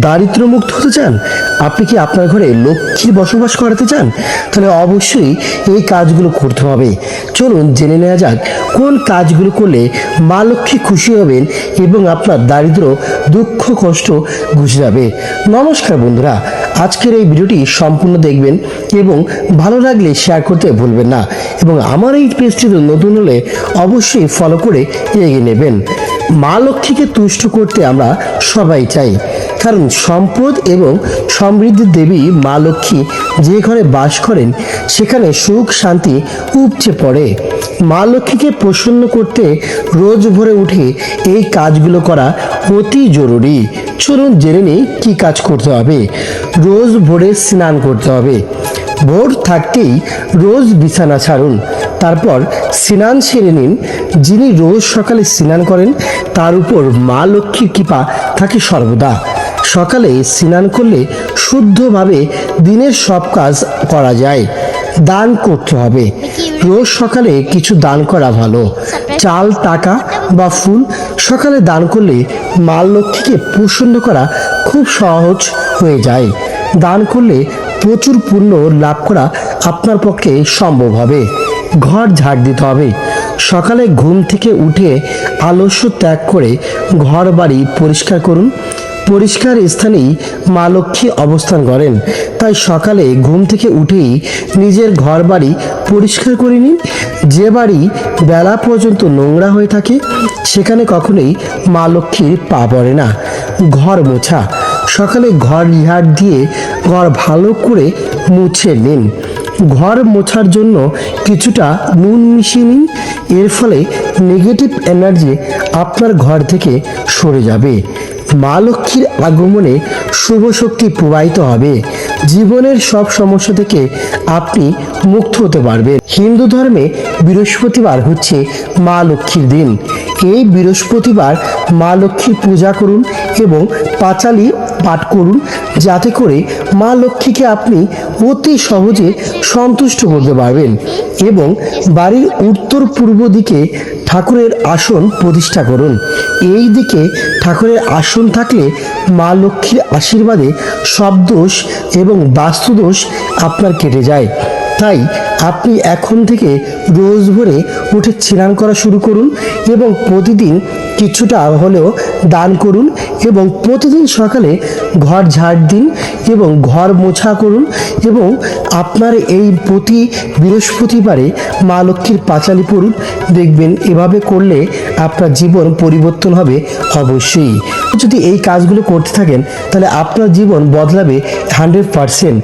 দারিদ্র্যমুক্ত হতে চান? আপনি কি আপনার ঘরে লক্ষ্মীর বসবাস করাতে চান? তাহলে অবশ্যই এই কাজগুলো করতে হবে। চলুন জেনে নেওয়া যাক, কোন কাজগুলো করলে মা লক্ষ্মী খুশি হবেন এবং আপনার দারিদ্র দুঃখ, কষ্ট ঘুষে যাবে। নমস্কার বন্ধুরা, আজকের এই ভিডিওটি সম্পূর্ণ দেখবেন এবং ভালো লাগলে শেয়ার করতে ভুলবেন না এবং আমার এই পেজটিতে নতুন হলে অবশ্যই ফলো করে এগিয়ে নেবেন। মা লক্ষ্মীকে তুষ্ট করতে আমরা সবাই চাই। কারণ সম্পদ এবং সমৃদ্ধির দেবী মা লক্ষ্মী যে ঘরে বাস করেন, সেখানে সুখ শান্তি উপচে পড়ে। মা লক্ষ্মীকে প্রসন্ন করতে রোজ ভোরে উঠে এই কাজগুলো করা অতি জরুরি। চলুন জেনে নিই কী কাজ করতে হবে। রোজ ভোরে স্নান করতে হবে। ভোর থাকতেই রোজ বিছানা ছাড়ুন। তারপর স্নান সেরে নিন। যিনি রোজ সকালে স্নান করেন, তার উপর মা লক্ষ্মীর কৃপা থাকে সর্বদা। সকালে স্নান করলে শুদ্ধভাবে দিনের সব কাজ করা যায়। দান করতে হবে। রোজ সকালে কিছু দান করা ভালো। চাল, টাকা বা ফুল সকালে দান করলে মা লক্ষ্মীকে প্রসন্ন করা খুব সহজ হয়ে যায়। দান করলে প্রচুর পুণ্য লাভ করা আপনার পক্ষে সম্ভব হবে। ঘর ঝাড় দিতে হবে। সকালে ঘুম থেকে উঠে আলস্য ত্যাগ করে ঘর বাড়ি পরিষ্কার করুন। পরিষ্কার স্থানেই মা লক্ষ্মী অবস্থান করেন। তাই সকালে ঘুম থেকে উঠেই নিজের ঘর বাড়ি পরিষ্কার করে নিন। যে বাড়ি বেলা পর্যন্ত নোংরা হয়ে থাকে, সেখানে কখনোই মা লক্ষ্মীর পা পড়ে না। ঘর মোছা। সকালে ঘর ঝাড় দিয়ে ঘর ভালো করে মুছে নিন। ঘর মোছার জন্য কিছুটা নুন মিশিয়ে নিন। এর ফলে নেগেটিভ এনার্জি আপনার ঘর থেকে সরে যাবে। মা লক্ষ্মীর আগমনে শুভ শক্তি প্রবাহিত হবে। জীবনের সব সমস্যা থেকে আপনি মুক্ত হতে পারবেন। হিন্দু ধর্মে বৃহস্পতিবার হচ্ছে মা লক্ষ্মীর দিন। এই বৃহস্পতিবার মা লক্ষ্মীর পূজা করুন এবং পাঁচালি পাঠ করুন, যাতে করে মা লক্ষ্মীকে আপনি অতি সহজে সন্তুষ্ট করতে পারবেন এবং বাড়ির উত্তর পূর্ব দিকে ঠাকুরের আসন প্রতিষ্ঠা করুন। এই দিকে ঠাকুরের আসন থাকলে মা লক্ষ্মীর আশীর্বাদে সব দোষ এবং বাস্তুদোষ আপনার কেটে যায়। তাই আপনি এখন থেকে রোজ ভোরে উঠে স্নান করা শুরু করুন এবং প্রতিদিন কিছুটা হলেও দান করুন এবং প্রতিদিন সকালে ঘর ঝাড় দিন এবং ঘর মোছা করুন এবং আপনার এই প্রতি বৃহস্পতিবারে মা লক্ষ্মীর পাঁচালি পড়ুন। দেখবেন এভাবে করলে আপনার জীবন পরিবর্তন হবে অবশ্যই। যদি এই কাজগুলো করতে থাকেন, তাহলে আপনার জীবন বদলাবে হান্ড্রেড পারসেন্ট